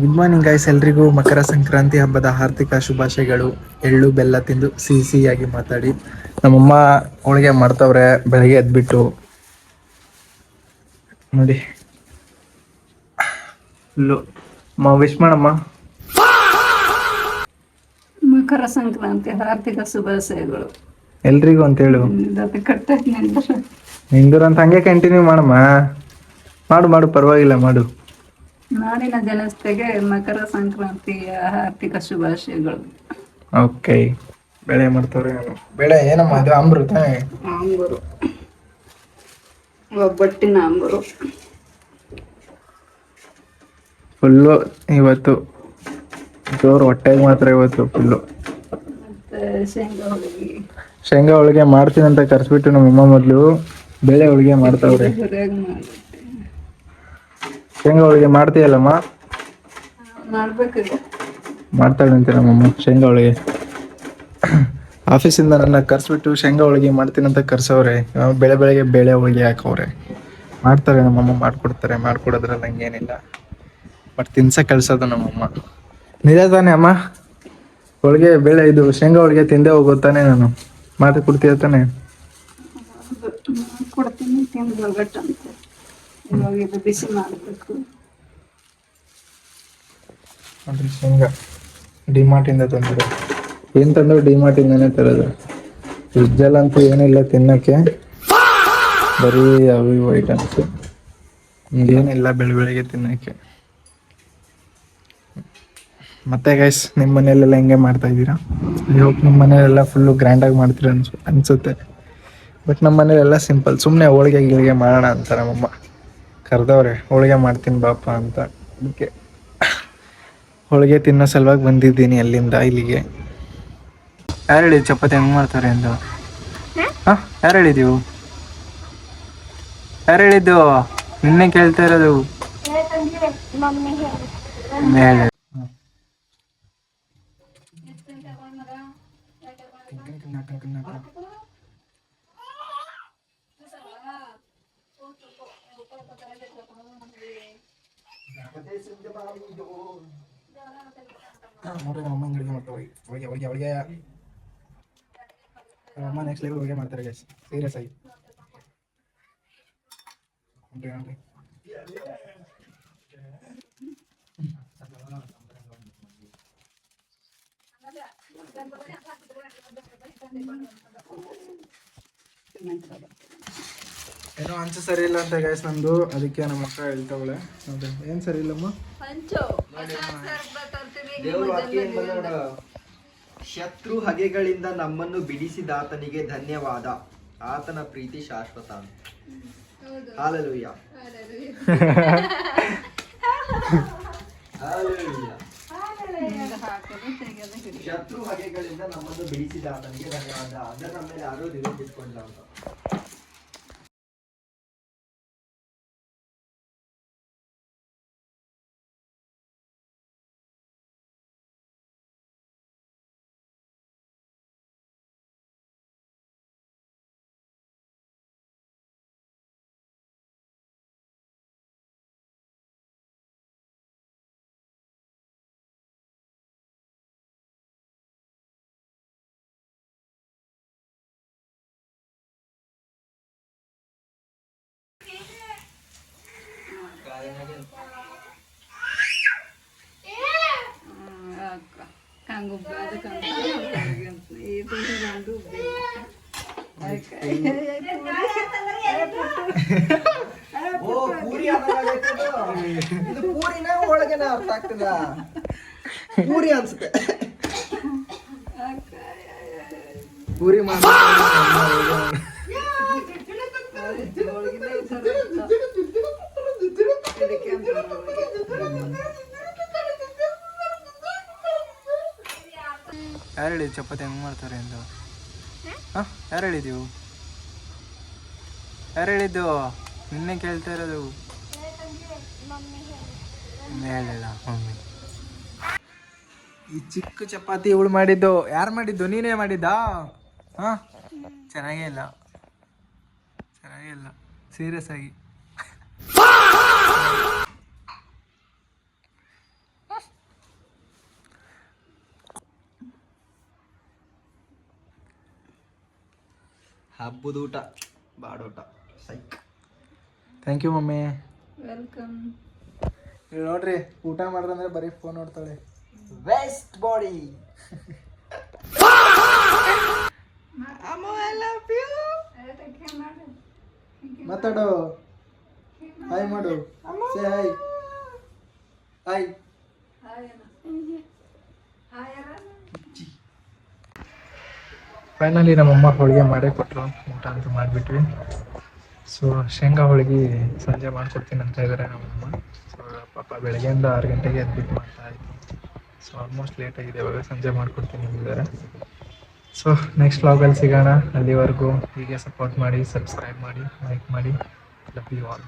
Good morning guys ಎಲ್ರಿಗೂ ಮಕರ ಸಂಕ್ರಾಂತಿ ಹಬ್ಬದ ಹಾರ್ದಿಕ ಶುಭಾಶಯಗಳು. ಎಳ್ಳು ಬೆಲ್ಲ ತಿಂದು ಸಿಹಿ ಸಿಹಿಯಾಗಿ ಮಾತಾಡಿ. ನಮ್ಮಮ್ಮ ಹೋಳಿಗೆ ಮಾಡ್ತವ್ರೆ ಬೆಳಗ್ಗೆ ಎದ್ಬಿಟ್ಟು. ನೋಡಿ. ವಿಶ್ ಮಾಡಮ್ಮ. ಮಕರ ಸಂಕ್ರಾಂತಿ ಹಾರ್ದಿಕ ಶುಭಾಶಯಗಳು. ಎಲ್ರಿಗೂ ಅಂತ ಹೇಳು. ಇದಕ್ಕೆ ಕಟ್ಟಾಗಿ ನಿಂದ್ರೆ ನಿಂದೂರ ಅಂತ ಹಂಗೆ ಕಂಟಿನ್ಯೂ ಮಾಡಮ್ಮ. ಮಾಡು ಮಾಡು ಪರವಾಗಿಲ್ಲ ಮಾಡು. ನಾಡಿನ ಜನತೆಗೆ ಮಕರ ಸಂಕ್ರಾಂತಿಯ ಹಾರ್ದಿಕ ಶುಭಾಶಯಗಳು. ಓಕೆ ಬೆಳೆ ಮಾಡ್ತಾರೆ ಬೆಳೆ ಏನಮ್ಮ? ಅದು ಅಮೃತ ಆಂಬೂರು ಒಬ್ಬಟ್ಟಿನ ಆಂಬೂರು ಫುಲ್ಲು ಇವತ್ತು ಜೋರು ಹೊಟ್ಟೆಗೆ ಮಾತ್ರ ಇವತ್ತು ಫುಲ್ಲು ಮತ್ತೆ ಶೇಂಗಾ ಹೋಳಿಗೆ. ಶೇಂಗಾ ಹೋಳಿಗೆ ಮಾಡ್ತೀನಿ ಅಂತ ಕರ್ಸ್ಬಿಟ್ಟು ನಮ್ಮ ಮೊದಲು ಬೇಳೆ ಹೋಳಿಗೆ ಮಾಡ್ತಾವ್ರೆ. ಸರಿಯಾಗಿ ಮಾಡಿ. ಶೇಂಗಾ ಹೋಳಿಗೆ ಮಾಡ್ತೀಯಲ್ಲಮ್ಮ? ಮಾಡ್ತಾಳೆ ಮಾಡ್ತಾಳಂತೆ ನಮ್ಮಮ್ಮ ಶೇಂಗಾ ಹೋಳಿಗೆ. ಆಫೀಸಿಂದ ನನ್ನ ಕರ್ಸ್ಬಿಟ್ಟು ಶೇಂಗಾ ಹೋಳಿಗೆ ಮಾಡ್ತೀನಿ ಅಂತ ಕರ್ಸವ್ರೆ. ಬೆಳೆ ಬೆಳೆಗೆ ಬೇಳೆ ಹೋಳಿಗೆ ಹಾಕವ್ರೆ. ಮಾಡ್ತಾರೆ ನಮ್ಮಮ್ಮ ಮಾಡ್ಕೊಡ್ತಾರೆ. ಮಾಡ್ಕೊಡೋದ್ರಲ್ಲಿ ಹಂಗೇನಿಲ್ಲ ಬಟ್ ತಿನ್ಸ ಕಳ್ಸೋದು ನಮ್ಮಮ್ಮ. ನಿಜ ತಾನೆ ಅಮ್ಮ? ಹೋಳಿಗೆ ಬೇಳೆ ಇದು ಶೇಂಗಾ ಹೋಳಿಗೆ ತಿಂದೆ ಹೋಗೋತಾನೆ ನಾನು. ಮಾತು ಕೊಡ್ತೀಯ ತಾನೆ ಕೊಡ್ತೀನಿ ಇವಾಗ ಇದು ಬಿಸಿ ಮಾಡಬೇಕು. ನೋಡ್ರಿ ಶೇಂಗಾ, ಡಿಮಾರ್ಟಿಂದ ತಂದಿರೋ ಏನ್ ತಂದ್ರು ಡಿಮಾರ್ಟಿಂದಾನೇ ತರೋದು. ಫ್ರಿಜ್ಜಲ್ಲಂತೂ ಏನಿಲ್ಲ ತಿನ್ನಕ್ಕೆ. ಬರೀ ಅವು ಇವು ಐಟಮ್ಸ್ ಏನಿಲ್ಲ ಬೆಳಿ ಬೆಳಿಗ್ಗೆ ತಿನ್ನಕ್ಕೆ. ಮತ್ತೆ ಗೈಸ್ ನಿಮ್ಮ ಮನೆಯಲ್ಲೆಲ್ಲ ಹೆಂಗೆ ಮಾಡ್ತಾ ಇದ್ದೀರಾ? ಹೋಪ್ ನಿಮ್ಮ ಮನೆಯಲ್ಲೆಲ್ಲ ಫುಲ್ಲು ಗ್ರ್ಯಾಂಡಾಗಿ ಮಾಡ್ತೀರ ಅನ್ಸು ಅನ್ಸುತ್ತೆ. ಬಟ್ ನಮ್ಮ ಮನೇಲೆಲ್ಲ ಸಿಂಪಲ್ ಸುಮ್ಮನೆ ಹೋಳಿಗೆ, ಗಿಳಿಗೆ ಮಾಡೋಣ ಅಂತ ನಮ್ಮಮ್ಮ ಕರೆದವ್ರೆ ಹೋಳಿಗೆ ಮಾಡ್ತೀನಿ ಬಾಪ ಅಂತ. ಅದಕ್ಕೆ ಹೋಳಿಗೆ ತಿನ್ನೋ ಸಲುವಾಗಿ ಬಂದಿದ್ದೀನಿ ಅಲ್ಲಿಂದ ಇಲ್ಲಿಗೆ. ಯಾರು ಹೇಳಿದ್ ಚಪಾತಿ ಹೆಂಗ್ ಮಾಡ್ತಾರೆ ಎಂದು? ಹಾ? ಯಾರು ಹೇಳಿದ್ದೀವು ಯಾರು ಹೇಳಿದ್ದು? ನಿನ್ನೆ ಕೇಳ್ತಾ ಇರೋದು. ಹೇಳಿ ನೋಡ್ರಿ ನಮ್ಮ ಅಮ್ಮ ಅಡುಗೆ ಮಾಡ್ತಾರೆ ಹೋಳಿಗೆ ಹೋಳಿಗೆ ಹೋಳಿಗೆ ನಮ್ಮ ಅಮ್ಮ ನೆಕ್ಸ್ಟ್ ಲೆವೆಲ್ ಹೋಳಿಗೆ ಮಾಡ್ತಾರೆ ಗೈಸ್ ಸೀರಿಯಸ್ ಆಗಿ ನೋಡ್ರಿ ನೋಡ್ರಿ ಏನೋ ಅಂಚು ಸರಿ ಇಲ್ಲ ಅಂತ ಗೈಸ್ ನಮ್ದು ಅದಕ್ಕೆ ನಮ್ಮ ಅಕ್ಕ ಹೇಳ್ತಾವಳೆ. ನೋಡ್ರಿ ಏನ್ ಸರಿ ಇಲ್ಲಮ್ಮ ಶತ್ರು ಹಗೆಗಳಿಂದ ನಮ್ಮನ್ನು ಬಿಡಿಸಿದಾತನಿಗೆ ಧನ್ಯವಾದ. ಆತನ ಪ್ರೀತಿ ಶಾಶ್ವತ. ಶತ್ರು ಹಗೆಗಳಿಂದ ನಮ್ಮನ್ನು ಬಿಡಿಸಿದಾತನಿಗೆ ಧನ್ಯವಾದ. ಅದರ ನಮ್ಮ ಮೇಲೆ ಯಾರು ಅಂತ ಕಂಗುಬ್ಬ ಅದು ಕಂಗು ಇದು ಒಂದು ಓ ಪೂರಿ ಆದಂಗಾಗೈತೆ ಇದು. ಇದು ಪೂರಿನ ಒಳಗೆನ ಅರ್ಥ ಆಗ್ತದ ಪೂರಿ ಅನ್ಸುತ್ತೆ ಪೂರಿ ಮಾಡಿ ಯಾರು ಹೇಳಿದ್ ಚಪಾತಿ ಹೆಂಗೆ ಮಾಡ್ತಾರೆ ಅಂತ ಹಾ? ಯಾರು ಹೇಳಿದಿವು ಯಾರು ಹೇಳಿದ್ದು? ನಿನ್ನೆ ಕೇಳ್ತಾ ಇರೋದು. ಹೇಳಿಲ್ಲ ಮಮ್ಮಿ ಈ ಚಿಕ್ಕ ಚಪಾತಿ ಇವಳು ಮಾಡಿದ್ದು. ಯಾರು ಮಾಡಿದ್ದು? ನೀನೇ ಮಾಡಿದ್ದಾ? ಹಾ? ಚೆನ್ನಾಗೇ ಇಲ್ಲ. ಚೆನ್ನಾಗೇ ಇಲ್ಲ. ಸೀರಿಯಸ್ ಆಗಿ. ಹಬ್ಬದ ಊಟ ಬಾಡೋಟ ಸೈಕ್ ಥ್ಯಾಂಕ್ ಯು ಮಮ್ಮಿ ವೆಲ್ಕಮ್ ಇಲ್ಲಿ ನೋಡ್ರಿ ಊಟ ಮಾಡ್ರಂದ್ರೆ ಬರೀ ಫೋನ್ ನೋಡ್ತಾಳೆ ವೆಸ್ಟ್ ಬಾಡಿ ಮಾತಾಡು ಹಾಯ್ ಮಾಡು ಸೇ ಹಾಯ್ ಹಾಯ್ ಫೈನಲಿ ನಮ್ಮಮ್ಮ ಹೋಳಿಗೆ ಮಾಡೇ ಕೊಟ್ಟರು ಊಟ ಅಂತ ಮಾಡಿಬಿಟ್ವಿ. ಸೊ ಶೇಂಗಾ ಹೋಳಿಗೆ ಸಂಜೆ ಮಾಡ್ಕೊಡ್ತೀನಿ ಅಂತ ಇದ್ದಾರೆ ನಮ್ಮಮ್ಮ ಸೊ ಪಾಪ ಬೆಳಗ್ಗೆಯಿಂದ ಆರು ಗಂಟೆಗೆ ಎದ್ಬಿಟ್ಟು ಮಾಡ್ತಾ ಇತ್ತು ಸೊ ಆಲ್ಮೋಸ್ಟ್ ಲೇಟ್ ಆಗಿದೆ. ಇವಾಗ ಸಂಜೆ ಮಾಡ್ಕೊಡ್ತೀನಿ ಅಂದಿದ್ದಾರೆ ಸೊ ನೆಕ್ಸ್ಟ್ ವ್ಲಾಗಲ್ಲಿ ಸಿಗೋಣ. ಅಲ್ಲಿವರೆಗೂ ಹೀಗೆ ಸಪೋರ್ಟ್ ಮಾಡಿ ಸಬ್ಸ್ಕ್ರೈಬ್ ಮಾಡಿ ಲೈಕ್ ಮಾಡಿ. Love you all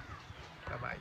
bye